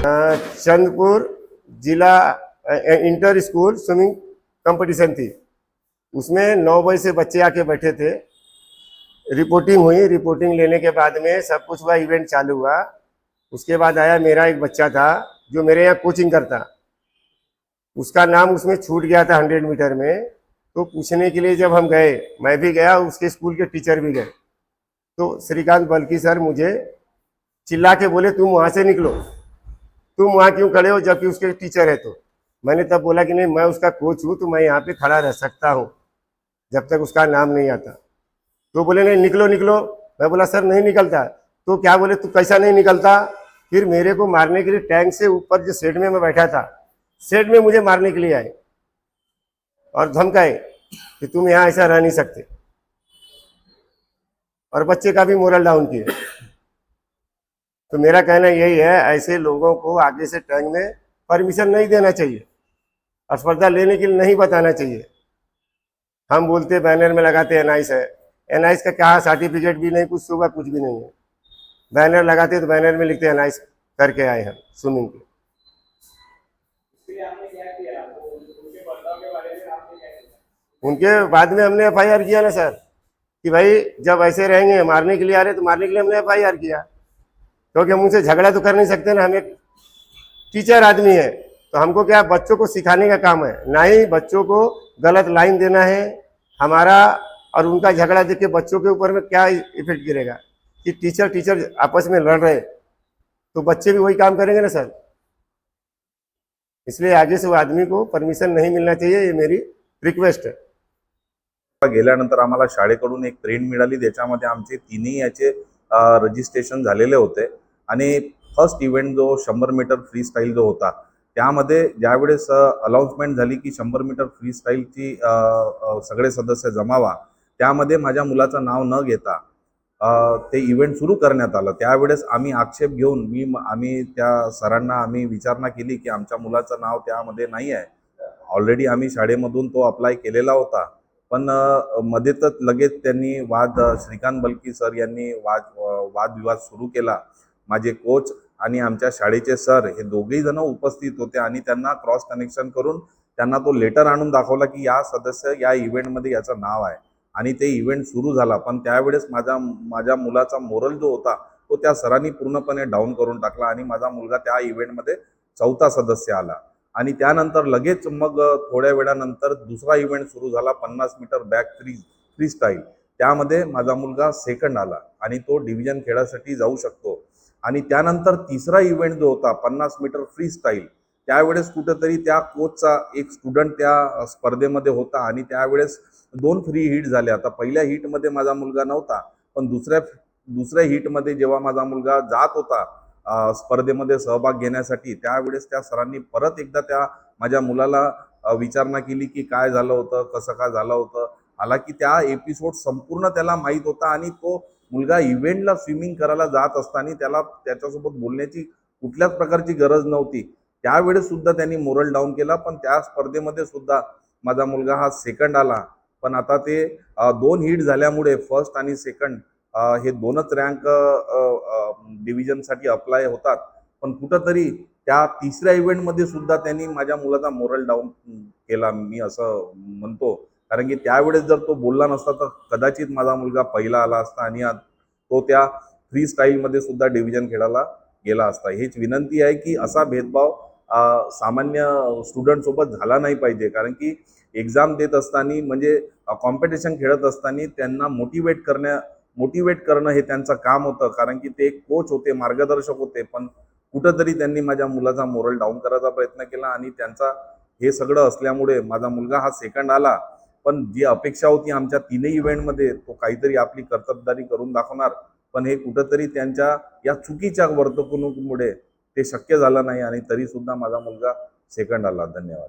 चंदपुर जिला inter school swimming competition थी। उसमें नौ बजे से बच्चे आके बैठे थे। रिपोर्टिंग हुई। रिपोर्टिंग लेने के बाद में सब कुछ हुआ इवेंट चालू हुआ। उसके बाद आया मेरा एक बच्चा था, जो मेरे यहाँ कोचिंग करता। उसका नाम उसमें छूट गया था हंड्रेड मीटर में। तो पूछने के लिए जब हम गए, मैं भी गया, उसके स्कूल के टीचर भी गए। तो श्रीकांत बल्कि सर मुझे चिल्ला के बोले, तुम वहाँ से निकलो। तुम वहाँ क्यों खड़े हो जबकि उसके टीचर है तो? मैंने तब बोला कि नहीं, मैं उसका कोच हूँ तो मैं यहाँ पे खड़ा रह सकता हूँ, जब तक उसका नाम नहीं आता। तो बोले, नहीं, निकलो निकलो। मैं बोला, सर, नहीं निकलता। तो क्या बोले, तू कैसा नहीं निकलता? फिर मेरे को मारने के लिए टैंक से ऊपर जो शेड में मैं बैठा था शेड में मुझे मारने के लिए आए और धमकाए कि तुम यहाँ ऐसा रह नहीं सकते। और बच्चे का भी मोरल डाउन किए तो मेरा कहना यही है, ऐसे लोगों को आगे से टैंक में परमिशन नहीं देना चाहिए स्पर्धा लेने के लिए नहीं बताना चाहिए। हम बोलते बैनर में लगाते एनआईस है। एनआईस का क्या सर्टिफिकेट भी नहीं, कुछ सुबह कुछ भी नहीं है। बैनर लगाते तो बैनर में लिखते एनआईस करके आए हम स्विमिंग के। उनके बाद में हमने एफआईआर किया ना, सर, कि भाई जब ऐसे रहेंगे, मारने के लिए आ रहे तो मारने के लिए हमने एफआईआर किया। क्योंकि हम उनसे झगड़ा तो कर नहीं सकते ना हम एक टीचर आदमी है। तो हमको क्या बच्चों को सिखाने का काम है। ना ही बच्चों को गलत लाइन देना है हमारा और उनका झगड़ा देख के बच्चों के ऊपर में क्या इफेक्ट गिरेगा? कि टीचर टीचर आपस में लड़ रहे तो बच्चे भी वही काम करेंगे ना सर? इसलिए आगे से वो आदमी को परमिशन नहीं मिलना चाहिए ये मेरी रिक्वेस्ट है। गेल्यानंतर आम्हाला शाळेकडून एक ट्रेन मिळाली त्याच्यामध्ये आमचे तिन्ही याचे रजिस्ट्रेशन झालेले होते. आणि फर्स्ट इव्हेंट जो शंभर मीटर फ्री स्टाईल जो होता त्यामध्ये ज्यावेळेस अनाऊन्समेंट झाली की शंभर मीटर फ्री स्टाईलची सगळे सदस्य जमावा त्यामध्ये माझ्या मुलाचं नाव न घेता ते इव्हेंट सुरू करण्यात आलं. त्यावेळेस आम्ही आक्षेप घेऊन मी आम्ही त्या सरांना आम्ही विचारणा केली की आमच्या मुलाचं नाव त्यामध्ये नाही आहे ऑलरेडी आम्ही शाळेमधून तो अप्लाय केलेला होता. पण मध्येतच मध्येच लगेच त्यांनी वाद श्रीकांत बलकी सर यांनी वाद वादविवाद सुरू केला. माझे कोच आणि आमच्या शाळेचे सर हे दोघेही जण उपस्थित होते आणि त्यांना क्रॉस कनेक्शन करून त्यांना तो लेटर आणून दाखवला की या सदस्य या इव्हेंटमध्ये याचं नाव आहे. आणि ते इव्हेंट सुरू झाला. पण त्यावेळेस माझ्या माझ्या मुलाचा मोरल जो होता तो त्या सरांनी पूर्णपणे डाऊन करून टाकला आणि माझा मुलगा त्या इव्हेंटमध्ये चौथा सदस्य आला. आणि त्यानंतर लगेच मग थोड्या वेळानंतर दुसरा इव्हेंट सुरू झाला पन्नास metre back free freestyle त्यामध्ये माझा मुलगा सेकंड आला आणि तो डिव्हिजन खेळासाठी जाऊ शकतो. आणि त्यानंतर तिसरा इव्हेंट जो होता पन्नास मीटर फ्री स्टाईल त्यावेळेस कुठंतरी त्या कोचचा एक स्टुडंट त्या स्पर्धेमध्ये होता आणि त्यावेळेस दोन फ्री हिट झाले. आता पहिल्या हिटमध्ये माझा मुलगा नव्हता पण दुसऱ्या दुसऱ्या हिटमध्ये जेव्हा माझा मुलगा जात होता स्पर्धेमध्ये सहभाग घेण्यासाठी त्यावेळेस त्या सरांनी परत एकदा त्या माझ्या मुलाला विचारणा केली की काय झालं होतं कसं काय झालं होतं. हालाकी त्या एपिसोड संपूर्ण त्याला माहीत होता आणि तो मुलगा इव्हेंटला स्विमिंग करायला जात असताना त्याला त्याच्यासोबत बोलण्याची कुठल्याच प्रकारची गरज नव्हती. त्यावेळेस सुद्धा त्यांनी मोरल डाऊन केला पण त्या स्पर्धेमध्ये सुद्धा माझा मुलगा हा सेकंड आला. पण आता ते दोन हिट झाल्यामुळे फर्स्ट आणि सेकंड हे दोनच रँक डिव्हिजनसाठी अप्लाय होतात. पण कुठंतरी त्या तिसऱ्या इव्हेंटमध्ये सुद्धा त्यांनी माझ्या मुलाचा मोरल डाऊन केला मी असं म्हणतो. कारण की त्यावेळेस जर तो बोलला नसता तर कदाचित माझा मुलगा पहिला आला असता आणि तो त्या फ्री स्टाईलमध्ये सुद्धा डिव्हिजन खेळायला गेला असता. हीच विनंती आहे की असा भेदभाव सामान्य स्टुडंटसोबत झाला नाही पाहिजे. कारण की एक्झाम देत असताना म्हणजे कॉम्पिटिशन खेळत असताना त्यांना मोटिवेट करण्या मोटिवेट करणं हे त्यांचं काम होतं कारण की ते कोच होते मार्गदर्शक होते पण कुठंतरी त्यांनी माझ्या मुलाचा मोरल डाऊन करायचा प्रयत्न केला आणि त्यांचा हे सगळं असल्यामुळे माझा मुलगा हा सेकंड आला. पण जी अपेक्षा होती आमच्या तीनही इव्हेंटमध्ये तो काहीतरी आपली कर्तबदारी करून दाखवणार. पण हे कुठंतरी त्यांच्या या चुकीच्या वर्तणुकीमुळे ते शक्य झालं नाही आणि तरी सुद्धा माझा मुलगा सेकंड आला. धन्यवाद.